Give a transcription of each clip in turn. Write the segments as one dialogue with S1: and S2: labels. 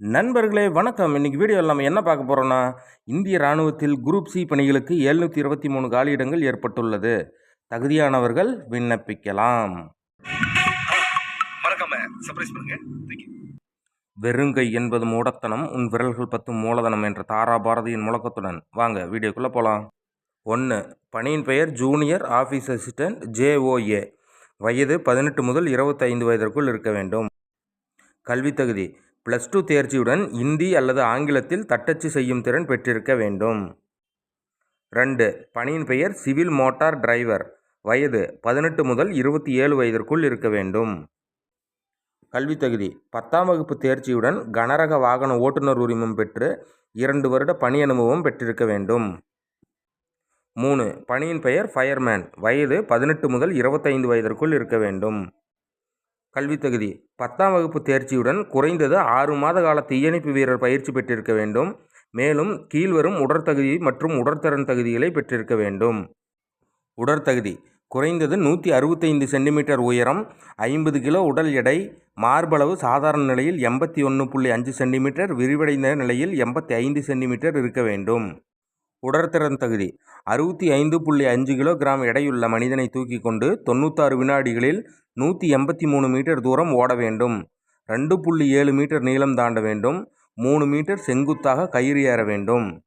S1: நண்பர்களே வணக்கம். இன்னைக்கு வீடியோவில் நம்ம என்ன பார்க்க போகிறோம்னா இந்திய ராணுவத்தில் குரூப் சி பணிகளுக்கு எழுநூற்றி இருபத்தி மூணு காலியிடங்கள் ஏற்பட்டுள்ளது. தகுதியானவர்கள் விண்ணப்பிக்கலாம். வெறுங்கை என்பது மூடத்தனம் உன் விரல்கள் பத்தும் மூலதனம் என்ற தாரா பாரதியின் முழக்கத்துடன். வாங்க வீடியோக்குள்ளே போகலாம் ஒன்று பணியின் பெயர் ஜூனியர் ஆஃபீஸ் அசிஸ்டன்ட் ஜேஓஏ வயது பதினெட்டு முதல் இருபத்தைந்து வயதிற்குள் இருக்க வேண்டும். கல்வித் தகுதி ப்ளஸ் டூ தேர்ச்சியுடன் இந்தி அல்லது ஆங்கிலத்தில் தட்டச்சு செய்யும் திறன் பெற்றிருக்க வேண்டும். ரெண்டு பணியின் பெயர் சிவில் மோட்டார் டிரைவர். வயது பதினெட்டு முதல் இருபத்தி ஏழு வயதிற்குள் இருக்க வேண்டும். கல்வித் தகுதி பத்தாம் வகுப்பு தேர்ச்சியுடன் கனரக வாகன ஓட்டுநர் உரிமம் பெற்று இரண்டு வருட பணி அனுபவம் பெற்றிருக்க வேண்டும். மூணு பணியின் பெயர் ஃபயர்மேன். வயது பதினெட்டு முதல் இருபத்தைந்து வயதிற்குள் இருக்க வேண்டும். கல்வித் தகுதி. பத்தாம் வகுப்பு தேர்ச்சியுடன் குறைந்தது ஆறு மாத கால தீயணைப்பு வீரர் பயிற்சி பெற்றிருக்க வேண்டும். மேலும் கீழ்வரும் உடற்தகுதி மற்றும் உடற்திறன் தகுதிகளை பெற்றிருக்க வேண்டும். உடற்தகுதி குறைந்தது நூற்றி அறுபத்தைந்து சென்டிமீட்டர் உயரம் ஐம்பது கிலோ உடல் எடை மார்பளவு சாதாரண நிலையில் எண்பத்தி ஒன்று புள்ளி அஞ்சு சென்டிமீட்டர் விரிவடைந்த நிலையில் எண்பத்தி ஐந்து சென்டிமீட்டர் இருக்க வேண்டும். உடற்திறன் தகுதி. அறுபத்தி ஐந்து புள்ளி அஞ்சு கிலோகிராம் எடையுள்ள மனிதனை தூக்கி கொண்டு தொண்ணூத்தாறு வினாடிகளில் நூற்றி எண்பத்தி மூணு மீட்டர் தூரம் ஓட வேண்டும். ரெண்டு புள்ளி ஏழு மீட்டர் நீளம் தாண்ட வேண்டும். மூணு மீட்டர் செங்குத்தாக கயிறு ஏற வேண்டும்.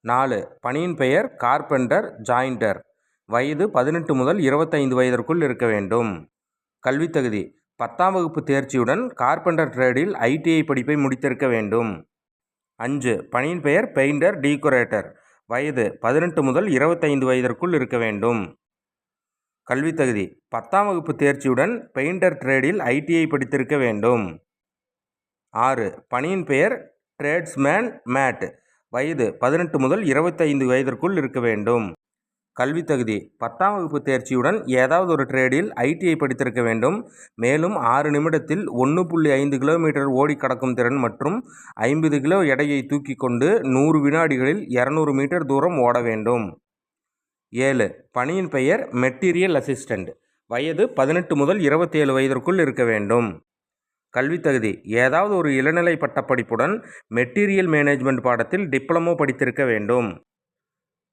S1: நாலு பணியின் பெயர் கார்பெண்டர் ஜாயிண்டர். வயது பதினெட்டு முதல் இருபத்தைந்து வயதிற்குள் இருக்க வேண்டும். கல்வித் தகுதி. பத்தாம் வகுப்பு தேர்ச்சியுடன் கார்பெண்டர் ட்ரேடில் ஐடிஐ படிப்பை முடித்திருக்க வேண்டும். அஞ்சு பணியின் பெயர் பெயிண்டர் டீக்கொரேட்டர். வயது பதினெட்டு முதல் இருபத்தைந்து வயதிற்குள் இருக்க வேண்டும். கல்வித் தகுதி. பத்தாம் வகுப்பு தேர்ச்சியுடன் பெயிண்டர் ட்ரேடில் ஐடிஐ படித்திருக்க வேண்டும். ஆறு. பணியின் பெயர் ட்ரேட்ஸ்மேன் மேட். வயது பதினெட்டு முதல் இருபத்தைந்து வயதிற்குள் இருக்க வேண்டும். கல்வி தகுதி. பத்தாம் வகுப்பு தேர்ச்சியுடன் ஏதாவது ஒரு ட்ரேடில் ஐடிஐ படித்திருக்க வேண்டும். மேலும் ஆறு நிமிடத்தில் ஒன்று புள்ளி ஐந்து கிலோமீட்டர் ஓடி கடக்கும் திறன் மற்றும் ஐம்பது கிலோ எடையை தூக்கி கொண்டு நூறு வினாடிகளில் இரநூறு மீட்டர் தூரம் ஓட வேண்டும். ஏழு. பணியின் பெயர் மெட்டீரியல் அசிஸ்டண்ட் வயது பதினெட்டு முதல் இருபத்தேழு வயதிற்குள் இருக்க வேண்டும். கல்வித்தகுதி ஏதாவது ஒரு இளநிலை பட்டப்படிப்புடன் மெட்டீரியல் மேனேஜ்மெண்ட் பாடத்தில் டிப்ளமோ படித்திருக்க வேண்டும்.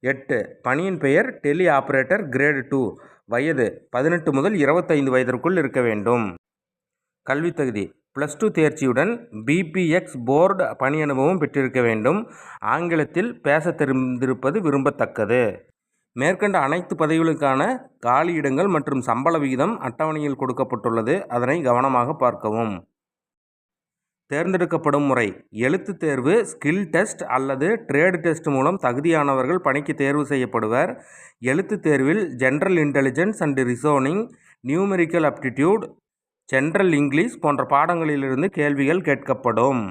S1: எட்டு. பணியின் பெயர் டெலி ஆப்ரேட்டர் கிரேடு டூ. வயது பதினெட்டு முதல் இருபத்தைந்து வயதிற்குள் இருக்க வேண்டும். கல்வித் தகுதி. ப்ளஸ் டூ தேர்ச்சியுடன் பிபிஎக்ஸ் போர்டு பணி அனுபவம் பெற்றிருக்க வேண்டும். ஆங்கிலத்தில் பேச தெரிந்திருப்பது விரும்பத்தக்கது. மேற்கண்ட அனைத்து பதவிகளுக்கான காலியிடங்கள் மற்றும் சம்பள விகிதம் அட்டவணையில் கொடுக்கப்பட்டுள்ளது. அதனை கவனமாக பார்க்கவும். தேர்ந்தெடுக்கப்படும் முறை. எழுத்துத் தேர்வு ஸ்கில் டெஸ்ட் அல்லது ட்ரேடு டெஸ்ட் மூலம் தகுதியானவர்கள் பணிக்கு தேர்வு செய்யப்படுவர். எழுத்துத் தேர்வில் general intelligence and reasoning numerical aptitude general English போன்ற பாடங்களிலிருந்து கேள்விகள் கேட்கப்படும்.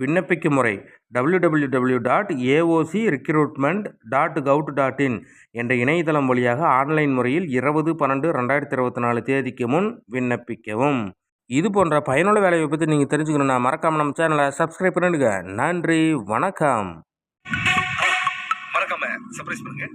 S1: விண்ணப்பிக்கும் முறை W W W dot AOC recruitment dot gov dot in என்ற இணையதளம் வழியாக ஆன்லைன் முறையில் இருபது பன்னெண்டு ரெண்டாயிரத்தி இருபத்தி நாலு தேதிக்கு முன் விண்ணப்பிக்கவும். இது போன்ற பயனுள்ள வேலையை பற்றி நீங்கள் தெரிஞ்சுக்கணும்னா மறக்காமல் நம்ம சேனலை சப்ஸ்கிரைப் பண்ணிடுங்க. நன்றி வணக்கம்.
S2: மறக்காம சர்ப்ரைஸ் பண்ணுங்க.